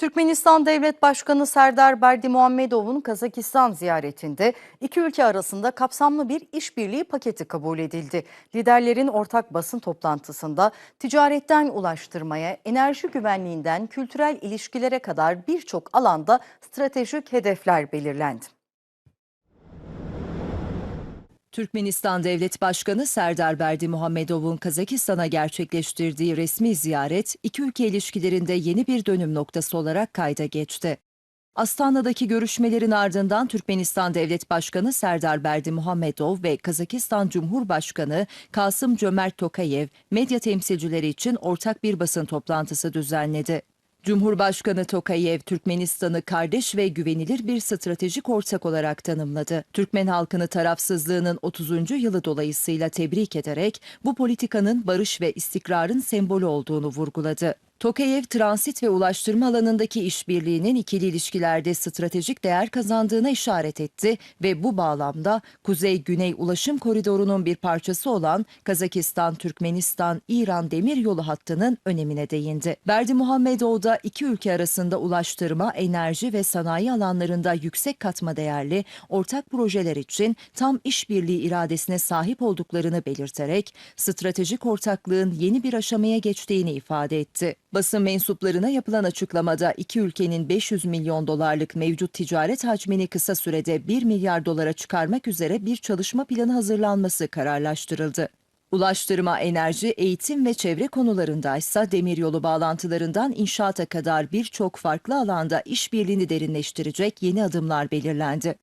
Türkmenistan Devlet Başkanı Serdar Berdimuhamedov'un Kazakistan ziyaretinde iki ülke arasında kapsamlı bir işbirliği paketi kabul edildi. Liderlerin ortak basın toplantısında ticaretten ulaştırmaya, enerji güvenliğinden kültürel ilişkilere kadar birçok alanda stratejik hedefler belirlendi. Türkmenistan Devlet Başkanı Serdar Berdimuhamedov'un Kazakistan'a gerçekleştirdiği resmi ziyaret, iki ülke ilişkilerinde yeni bir dönüm noktası olarak kayda geçti. Astana'daki görüşmelerin ardından Türkmenistan Devlet Başkanı Serdar Berdimuhamedov ve Kazakistan Cumhurbaşkanı Kasım Cömert Tokayev medya temsilcileri için ortak bir basın toplantısı düzenledi. Cumhurbaşkanı Tokayev, Türkmenistan'ı kardeş ve güvenilir bir stratejik ortak olarak tanımladı. Türkmen halkını tarafsızlığının 30. yılı dolayısıyla tebrik ederek bu politikanın barış ve istikrarın sembolü olduğunu vurguladı. Tokayev, transit ve ulaştırma alanındaki işbirliğinin ikili ilişkilerde stratejik değer kazandığına işaret etti ve bu bağlamda Kuzey-Güney Ulaşım Koridoru'nun bir parçası olan Kazakistan-Türkmenistan-İran demiryolu hattının önemine değindi. Berdi Muhammedov da iki ülke arasında ulaştırma, enerji ve sanayi alanlarında yüksek katma değerli ortak projeler için tam işbirliği iradesine sahip olduklarını belirterek stratejik ortaklığın yeni bir aşamaya geçtiğini ifade etti. Basın mensuplarına yapılan açıklamada iki ülkenin 500 milyon dolarlık mevcut ticaret hacmini kısa sürede 1 milyar dolara çıkarmak üzere bir çalışma planı hazırlanması kararlaştırıldı. Ulaştırma, enerji, eğitim ve çevre konularındaysa demiryolu bağlantılarından inşaata kadar birçok farklı alanda işbirliğini derinleştirecek yeni adımlar belirlendi.